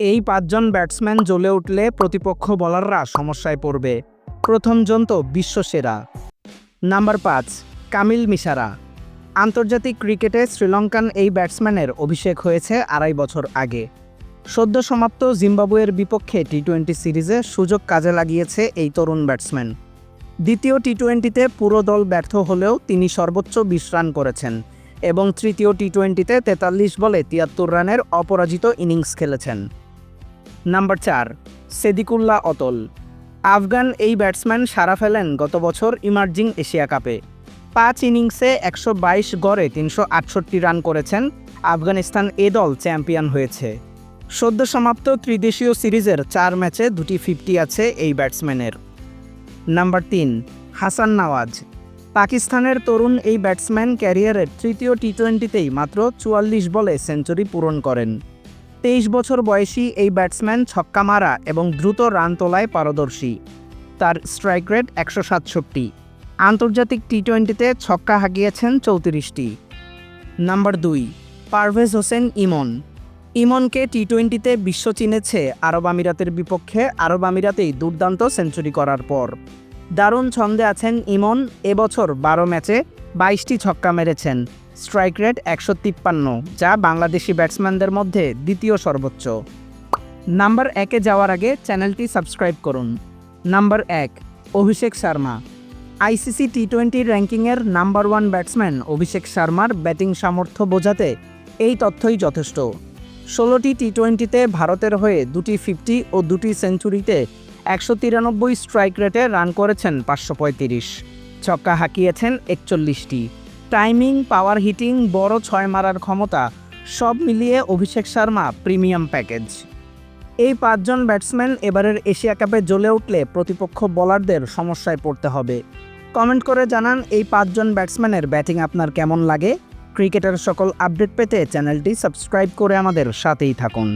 এই পাঁচজন ব্যাটসম্যান জ্বলে উঠলে প্রতিপক্ষ বলাররা সমস্যায় পড়বে। প্রথম জন তো বিশ্বসেরা। নাম্বার পাঁচ, কামিল মিশারা। আন্তর্জাতিক ক্রিকেটে শ্রীলঙ্কান এই ব্যাটসম্যানের অভিষেক হয়েছে আড়াই বছর আগে। সদ্য সমাপ্ত জিম্বাবুয়ের বিপক্ষে টি টোয়েন্টি সিরিজে সুযোগ কাজে লাগিয়েছে এই তরুণ ব্যাটসম্যান। দ্বিতীয় টি টোয়েন্টিতে পুরো দল ব্যর্থ হলেও তিনি সর্বোচ্চ বিশ রান করেছেন এবং তৃতীয় টি টোয়েন্টিতে তেতাল্লিশ বলে তিয়াত্তর রানের অপরাজিত ইনিংস খেলেছেন। নাম্বার চার, সেদিকুল্লাহ অতল। আফগান এই ব্যাটসম্যান সারা ফেলেন গত বছর ইমার্জিং এশিয়া কাপে। পাঁচ ইনিংসে একশো বাইশ গড়ে তিনশো আটষট্টি রান করেছেন। আফগানিস্তান এ দল চ্যাম্পিয়ন হয়েছে। সদ্য সমাপ্ত ত্রিদেশীয় সিরিজের চার ম্যাচে দুটি ফিফটি আছে এই ব্যাটসম্যানের। নাম্বার তিন, হাসান নওয়াজ। পাকিস্তানের তরুণ এই ব্যাটসম্যান ক্যারিয়ারের তৃতীয় টি টোয়েন্টিতেই মাত্র চুয়াল্লিশ বলে সেঞ্চুরি পূরণ করেন। তেইশ বছর বয়সী এই ব্যাটসম্যান ছক্কা মারা এবং দ্রুত রান তোলায় পারদর্শী। তার স্ট্রাইক রেট একশো সাতষট্টি। আন্তর্জাতিক টি টোয়েন্টিতে ছক্কা হাঁকিয়েছেন চৌত্রিশটি। নাম্বার দুই, পারভেজ হোসেন ইমন। ইমনকে টি টোয়েন্টিতে বিশ্ব চিনেছে আরব আমিরাতের বিপক্ষে আরব আমিরাতেই দুর্দান্ত সেঞ্চুরি করার পর। দারুণ ছন্দে আছেন ইমন এবছর বারো ম্যাচে বাইশটি ছক্কা মেরেছেন। স্ট্রাইক রেট একশো তিপ্পান্ন, যা বাংলাদেশি ব্যাটসম্যানদের মধ্যে দ্বিতীয় সর্বোচ্চ। নাম্বার একে যাওয়ার আগে চ্যানেলটি সাবস্ক্রাইব করুন। নাম্বার এক, Abhishek Sharma. ICC T twenty র্যাঙ্কিংয়ের number one batsman Abhishek শর্মার ব্যাটিং সামর্থ্য বোঝাতে এই তথ্যই যথেষ্ট। ষোলোটি টি টোয়েন্টিতে ভারতের হয়ে দুটি ফিফটি ও দুটি সেঞ্চুরিতে একশো তিরানব্বই স্ট্রাইক রেটে রান করেছেন পাঁচশো পঁয়ত্রিশ। ছক্কা হাঁকিয়েছেন একচল্লিশটি। টাইমিং, পাওয়ার হিটিং, বড় ছয় মারার ক্ষমতা, সব মিলিয়ে অভিষেক শর্মা প্রিমিয়াম প্যাকেজ। এই পাঁচজন ব্যাটসম্যান এবারের এশিয়া কাপে জ্বলে উঠলে প্রতিপক্ষ বোলারদের সমস্যায় পড়তে হবে। কমেন্ট করে জানান, এই পাঁচজন ব্যাটসম্যানের ব্যাটিং আপনার কেমন লাগে? ক্রিকেটের সকল আপডেট পেতে চ্যানেলটি সাবস্ক্রাইব করে আমাদের সাথেই থাকুন।